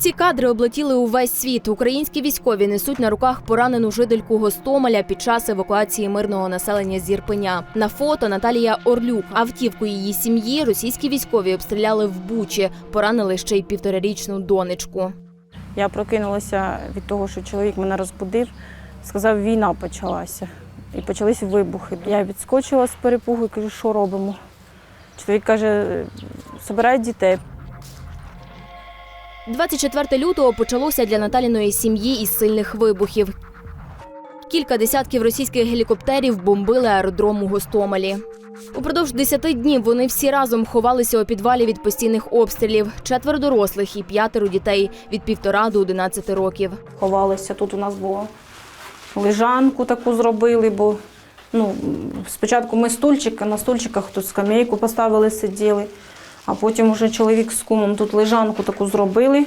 Ці кадри облетіли увесь світ. Українські військові несуть на руках поранену жительку Гостомеля під час евакуації мирного населення з Ірпеня. На фото Наталія Орлюк. Автівку її сім'ї російські військові обстріляли в Бучі. Поранили ще й півторарічну донечку. Я прокинулася від того, що чоловік мене розбудив, сказав, війна почалася. І почалися вибухи. Я відскочила з перепугу і кажу, що робимо. Чоловік каже, збирають дітей. 24 лютого почалося для Наталіної сім'ї із сильних вибухів. Кілька десятків російських гелікоптерів бомбили аеродром у Гостомелі. Упродовж 10 днів вони всі разом ховалися у підвалі від постійних обстрілів. Четверо дорослих і п'ятеро дітей від півтора до 11 років. Ховалися. Тут у нас було лежанку таку зробили, бо ну, спочатку ми стульчик, на стульчиках тут скамейку поставили, сиділи, а потім вже чоловік з кумом тут лежанку таку зробили.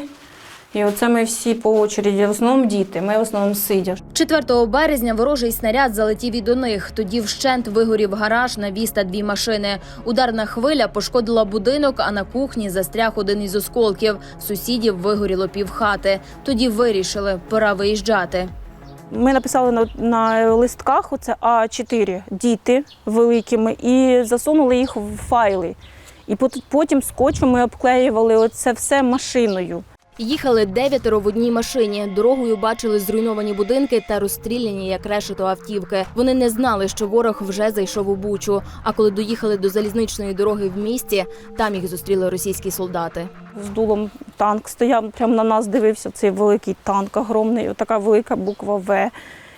І оце ми всі по очереді, в основному діти, ми в основному сидя. 4 березня ворожий снаряд залетів і до них. Тоді вщент вигорів гараж, навіс та дві машини. Ударна хвиля пошкодила будинок, а на кухні застряг один із осколків. Сусідів вигоріло півхати. Тоді вирішили, пора виїжджати. Ми написали на, на листках оце А4 діти великими і засунули їх в файли. І пот- потім скотчем ми обклеювали оце все машиною. Їхали дев'ятеро в одній машині. Дорогою бачили зруйновані будинки та розстріляні як решето автівки. Вони не знали, що ворог вже зайшов у бучу. А коли доїхали до залізничної дороги в місті, там їх зустріли російські солдати. З дулом танк стояв, прямо на нас дивився цей великий танк, огромний, така велика буква В.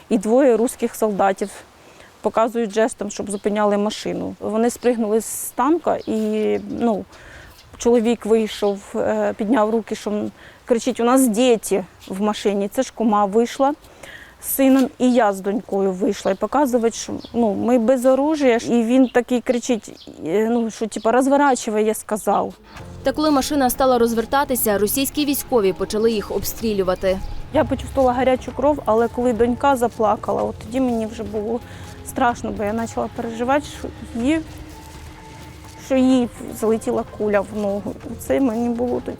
І двоє руських солдатів показують жестом, щоб зупиняли машину. Вони спригнули з танка і ну, чоловік вийшов, е, підняв руки, що кричить: у нас діти в машині. Це ж кума вийшла з сином, і я з донькою вийшла і показувати, що ну, ми без оружия. І він такий кричить, е, ну, що типу, розворачувай, я сказав. Та коли машина стала розвертатися, російські військові почали їх обстрілювати. Я почувствувала гарячу кров, але коли донька заплакала, от тоді мені вже було страшно, бо я почала переживати, що їй, що їй залетіла куля в ногу. Це мені було тоді.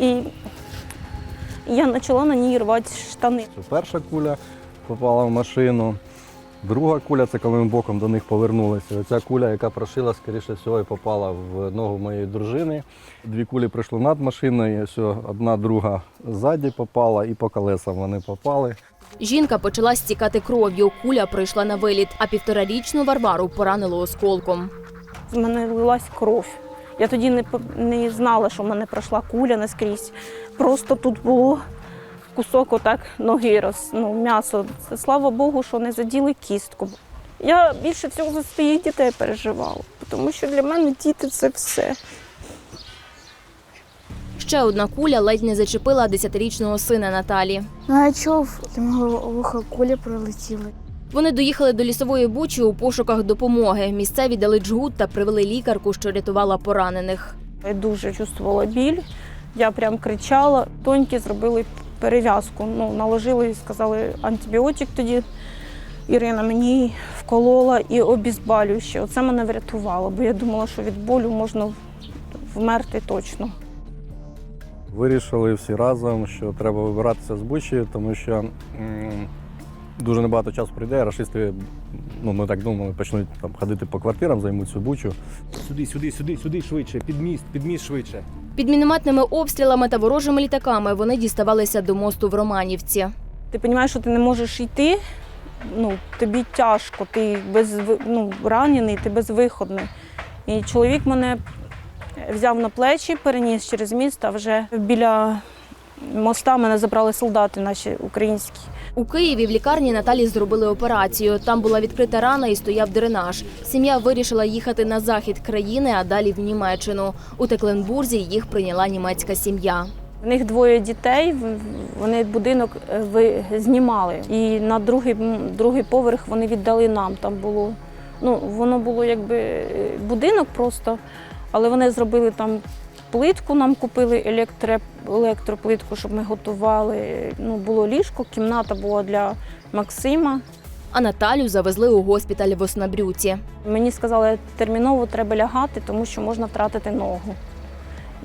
І я почала на ній рвати штани. Перша куля попала в машину, друга куля це коли ми боком до них повернулися. Оця куля, яка прошила, скоріше всього, і попала в ногу моєї дружини. Дві кулі пройшли над машиною, все, одна друга ззаді попала і по колесам вони попали. Жінка почала стікати кров'ю. Куля пройшла на виліт, а півторарічну Варвару поранило осколком. З мене лилась кров. Я тоді не, не знала, що в мене пройшла куля наскрізь. Просто тут було кусок отак ноги, роз, ну, м'ясо. Це, слава Богу, що не заділи кістку. Я більше всього за своїх дітей переживала, тому що для мене діти це все. Ще одна куля ледь не зачепила десятирічного сина Наталі. Ну а чого для мого вуха кулі прилетіли? Вони доїхали до лісової бучі у пошуках допомоги. Місцеві дали джгут та привели лікарку, що рятувала поранених. Я дуже чувствувала біль. Я прям кричала. Тоньки зробили перев'язку. Ну, наложили і сказали антибіотик тоді. Ірина мені вколола і обізбалюще. Оце мене врятувало, бо я думала, що від болю можна вмерти точно. Вирішили всі разом, що треба вибиратися з Бучі, тому що м, дуже небагато часу прийде, рашисти, ну ми так думали, почнуть там ходити по квартирам, займуть цю бучу. Сюди, сюди, сюди, сюди швидше, під міст, під міст швидше. Під мінометними обстрілами та ворожими літаками вони діставалися до мосту в Романівці. Ти розумієш, що ти не можеш йти, ну, тобі тяжко, ти без, ну, ранений, ти безвиходний. І чоловік мене взяв на плечі, переніс через міст, а вже біля моста мене забрали солдати наші українські. У Києві в лікарні Наталі зробили операцію. Там була відкрита рана і стояв дренаж. Сім'я вирішила їхати на захід країни, а далі в Німеччину. У Текленбурзі їх прийняла німецька сім'я. В них двоє дітей, вони будинок е, знімали. І на другий, другий поверх вони віддали нам. Там було, ну, воно було якби е, будинок просто, але вони зробили там плитку, нам купили електро, електроплитку, щоб ми готували. Ну, було ліжко, кімната була для Максима. А Наталю завезли у госпіталь в Оснабрюці. Мені сказали, терміново треба лягати, тому що можна втратити ногу.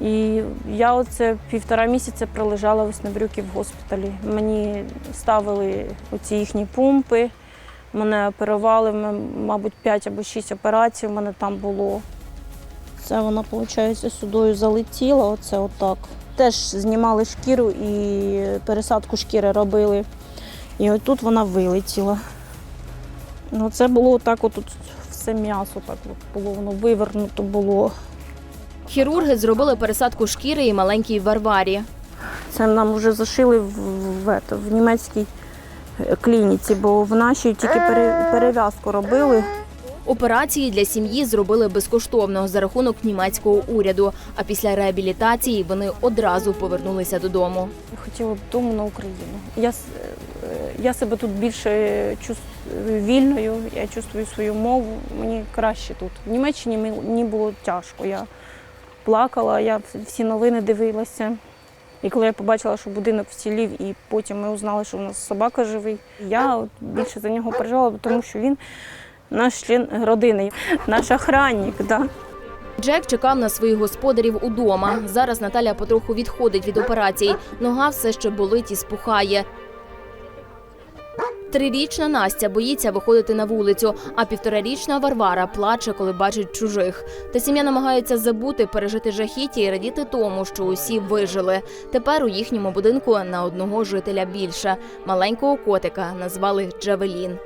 І я оце півтора місяця пролежала в Оснобрюкі в госпіталі. Мені ставили оці їхні пумпи, мене оперували, мабуть, 5 або 6 операцій в мене там було. Це вона, виходить, сюдою залетіла, оце отак. Теж знімали шкіру і пересадку шкіри робили. І отут вона вилетіла. Ну, це було так, отут все м'ясо так от було, воно вивернуто було. Хірурги зробили пересадку шкіри і маленькій Варварі. Це нам вже зашили в, в, в німецькій клініці, бо в нашій тільки пере, перев'язку робили. Операції для сім'ї зробили безкоштовно за рахунок німецького уряду. А після реабілітації вони одразу повернулися додому. Хотіла б дому на Україну. Я, е, я себе тут більше вільною, я чувствую свою мову. Мені краще тут. В Німеччині мені було тяжко. Я плакала, я всі новини дивилася. І коли я побачила, що будинок вцілів, і потім ми узнали, що в нас собака живий, я більше за нього переживала, тому що він наш член родини, наш охранник. Да. Джек чекав на своїх господарів удома. Зараз Наталя потроху відходить від операцій. Нога все ще болить і спухає. Трирічна Настя боїться виходити на вулицю, а півторарічна Варвара плаче, коли бачить чужих. Та сім'я намагається забути, пережити жахіття і радіти тому, що усі вижили. Тепер у їхньому будинку на одного жителя більше. Маленького котика назвали Джавелін.